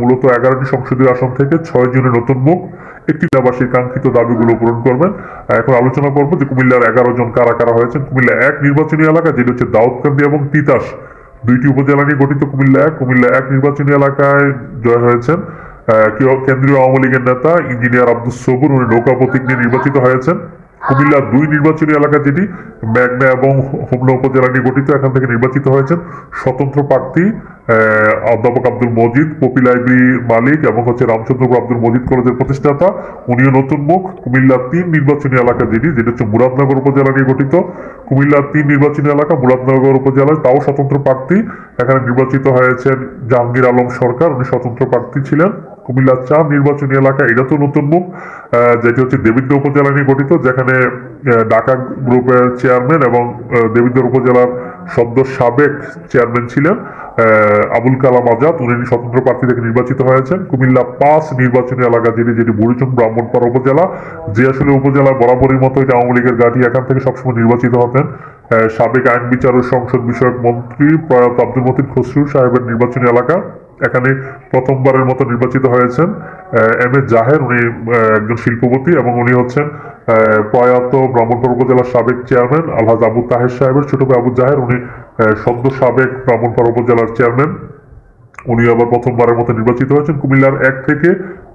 মূলত এগারোটি সংসদীয় আসন থেকে ছয় জনের নতুন মুখ, একটি জেলাবাসীর কাঙ্ক্ষিত দাবিগুলো পূরণ করবেন। এখন আলোচনা করব যে কুমিল্লার এগারো জন কারা কারা হয়েছেন। কুমিল্লা এক নির্বাচনী এলাকা, যেটি হচ্ছে দাউদকান্দি এবং তিতাস। দুইটি উপজেলা নিয়ে গঠিত কুমিল্লা এক কুমিল্লা এক নির্বাচনী এলাকায় জয় হয়েছেন। কেন্দ্রীয় আওয়ামী লীগের নেতা, ইঞ্জিনিয়ার আব্দুল সবুর, উনি নৌকা প্রতীক নিয়ে নির্বাচিত হয়েছেন। কুমিল্লা দুই নির্বাচনী এলাকা, যেটি মেঘনা এবং হোমনা উপজেলা নিয়ে গঠিত, এখান থেকে নির্বাচিত হয়েছেন। স্বতন্ত্র প্রার্থী অধ্যাপক আব্দুল মজিদ পপি লাইব্রেরি মালিক এবং হচ্ছে রামচন্দ্রপুর আব্দুল মজিদ কলেজের প্রতিষ্ঠাতা। উনিও নতুন মুখ কুমিল্লা তিন নির্বাচনী এলাকা যেটি যেটা হচ্ছে মুরাদনগর উপজেলা নিয়ে গঠিত। কুমিল্লা তিন নির্বাচনী এলাকা মুরাদনগর উপজেলায়, তাও স্বতন্ত্র প্রার্থী। এখানে নির্বাচিত হয়েছেন জাহাঙ্গীর আলম সরকার, উনি স্বতন্ত্র প্রার্থী ছিলেন। কুমিল্লা চার নির্বাচনী এলাকা, এটা তো নতুন মুখ যেটি হচ্ছে দেবিদ্র উপজেলা নিয়ে গঠিত, যেখানে ঢাকা গ্রুপের চেয়ারম্যান এবং দেবিদ্র উপজেলার সদ্য সাবেক চেয়ারম্যান ছিলেন। আবুল কালাম আজাদ, উনি স্বতন্ত্র প্রার্থী থেকে নির্বাচিত হয়েছেন। কুমিল্লা পাঁচ নির্বাচনী এলাকা যিনি যেটি বুড়িচুং, ব্রাহ্মণপাড়া উপজেলা। যে আসলে উপজেলা বরাবরই মতো এটা আওয়ামী লীগের গাড়ি এখান থেকে সবসময় নির্বাচিত হতেন। সাবেক আইন বিচার ও সংসদ বিষয়ক মন্ত্রী প্রয়াত আব্দুল মতিন খসরু সাহেবের নির্বাচনী এলাকা। এখানে প্রথমবারের মতো নির্বাচিত হয়েছেন এম এ জাহের। উনি একজন শিল্পপতি এবং উনি হচ্ছেন প্রয়াত ব্রাহ্মণপুর উপজেলার সাবেক চেয়ারম্যান আলহাজ আবু তাহের সাহেবের। ছোট ভাই আবু জাহের, উনি সদ্য সাবেক ব্রাহ্মণপাড়া উপজেলার চেয়ারম্যান। উনি আবার প্রথমবারের মতো নির্বাচিত হয়েছেন। কুমিল্লার এক থেকে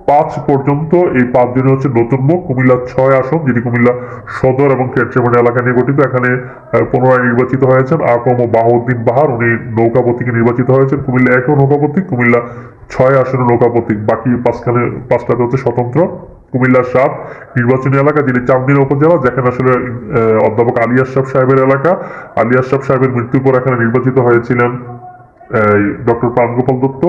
পাঁচ পর্যন্ত এই পাঁচ জনে হচ্ছে নতুন মুখ, কুমিল্লার ছয় আসন, যিনি কুমিল্লা সদর এবং কেট্রেমানি এলাকা নিয়ে গঠিত, এখানে পুনরায় নির্বাচিত হয়েছেন আকম ও বাহাউদ্দিন বাহার। উনি নৌকা নির্বাচিত হয়েছেন। কুমিল্লা একও নৌকা প্রতীক কুমিল্লা ছয় আসনে নৌকা প্রতীক বাকি পাঁচখানে, পাঁচটাতে হচ্ছে স্বতন্ত্র। কুমিল্লার সাত নির্বাচনী এলাকা যেটি চান্দিনা উপজেলা, যেখানে আসলে অধ্যাপক আলী আশরাফ সাহেবের এলাকা। আলী আশরাফ সাহেবের মৃত্যুর পর এখানে নির্বাচিত হয়েছিলেন। ডক্টর প্রাণগোপাল দত্ত।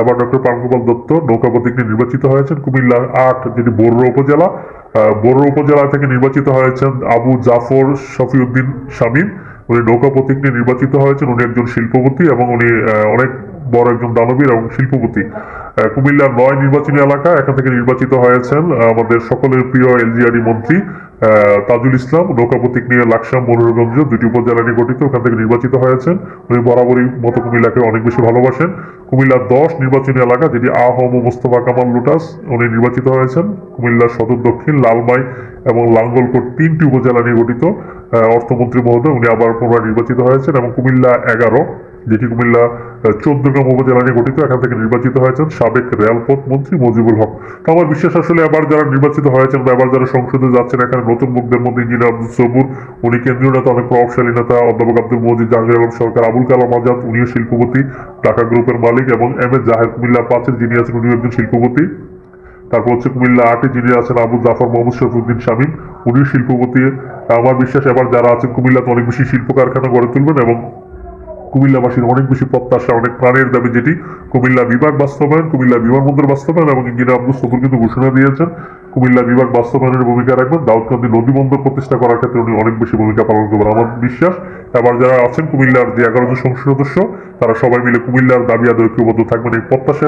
এবার ডক্টর প্রাণগোপাল দত্ত নৌকা প্রতীক নির্বাচিত হয়েছেন কুমিল্লা আট যেটি বড়ুয়া উপজেলা। আহ, উপজেলা থেকে নির্বাচিত হয়েছেন আবু জাফর শফিউদ্দিন শামীম। উনি নৌকা প্রতীক নিয়ে নির্বাচিত হয়েছেন। উনি একজন শিল্পপতি এবং উনি অনেক বড় একজন দানবীর এবং শিল্পপতি। কুমিল্লার নয় নির্বাচনী এলাকা এখান থেকে নির্বাচিত হয়েছেন আমাদের সকলের প্রিয় এলজিআরই মন্ত্রী তাজুল ইসলাম, নৌকা প্রতীক নিয়ে লাকসাম, মনোরগঞ্জ দুটি উপজেলা নিয়ে গঠিত, ওখান থেকে নির্বাচিত হয়েছেন। উনি বরাবরই মতো কুমিল্লাকে অনেক বেশি ভালোবাসেন। কুমিল্লার দশ নির্বাচনী এলাকা, যেটি আহম মোস্তফা কামাল লুটাস, উনি নির্বাচিত হয়েছেন। কুমিল্লার সদর দক্ষিণ, লালমাই এবং লাঙ্গলকোট তিনটি উপজেলা নিয়ে গঠিত। অর্থমন্ত্রী মহোদয়, উনি আবার পুনরায় নির্বাচিত হয়েছেন এবং কুমিল্লা এগারো। যেটি কুমিল্লা চোদ্দগ্রাম উপজেলা নিয়ে গঠিত, এখান থেকে নির্বাচিত হয়েছেন সাবেক রেলপথ মন্ত্রী মজিবুল হক। তো আমার বিশ্বাস আসলে এবার যারা নির্বাচিত হয়েছেন বা এবার যারা সংসদে যাচ্ছেন, এখানে নতুন মুখদের মধ্যে ইঞ্জিনিয়ার আব্দুল সবুর, উনি কেন্দ্রীয় নেতা, অনেক প্রভাবশালী নেতা, অধ্যাপক আব্দুল মজিদ, জাহাঙ্গীর আলম সরকার, আবুল কালাম আজাদ, উনিও শিল্পপতি, ঢাকা গ্রুপের মালিক, এবং এম এস জাহেদ কুমিল্লা পাঁচের যিনি আছেন, উনিও একজন শিল্পপতি। তারপর হচ্ছে কুমিল্লা আটে যিনি আছেন, আবু জাফর মোহাম্মদ শরফুদ্দিন শামীম, উনিও শিল্পপতি। আমার বিশ্বাস এবার যারা আছেন, কুমিল্লাতে অনেক বেশি শিল্প কারখানা গড়ে তুলবেন এবং কুমিল্লাবাসীর অনেক বেশি প্রত্যাশা, অনেক প্রাণের দাবি যেটি কুমিল্লা বিভাগ বাস্তবায়ন, কুমিল্লা বিমানবন্দর বাস্তবায়ন এবং ইঞ্জিনিয়ার আব্দুল সফুর কিন্তু ঘোষণা দিয়েছেন। কুমিল্লা বিভাগ বাস্তবায়নের ভূমিকা রাখবেন। দাউদকান্দি নদী বন্দর প্রতিষ্ঠা করার ক্ষেত্রে উনি অনেক বেশি ভূমিকা পালন করবেন, আমার বিশ্বাস। এবার যারা আছেন কুমিল্লার যে এগারো জন সংসদ সদস্য, তারা সবাই মিলে কুমিল্লার দাবি আদায় ঐক্যবদ্ধ থাকবেন এই প্রত্যাশার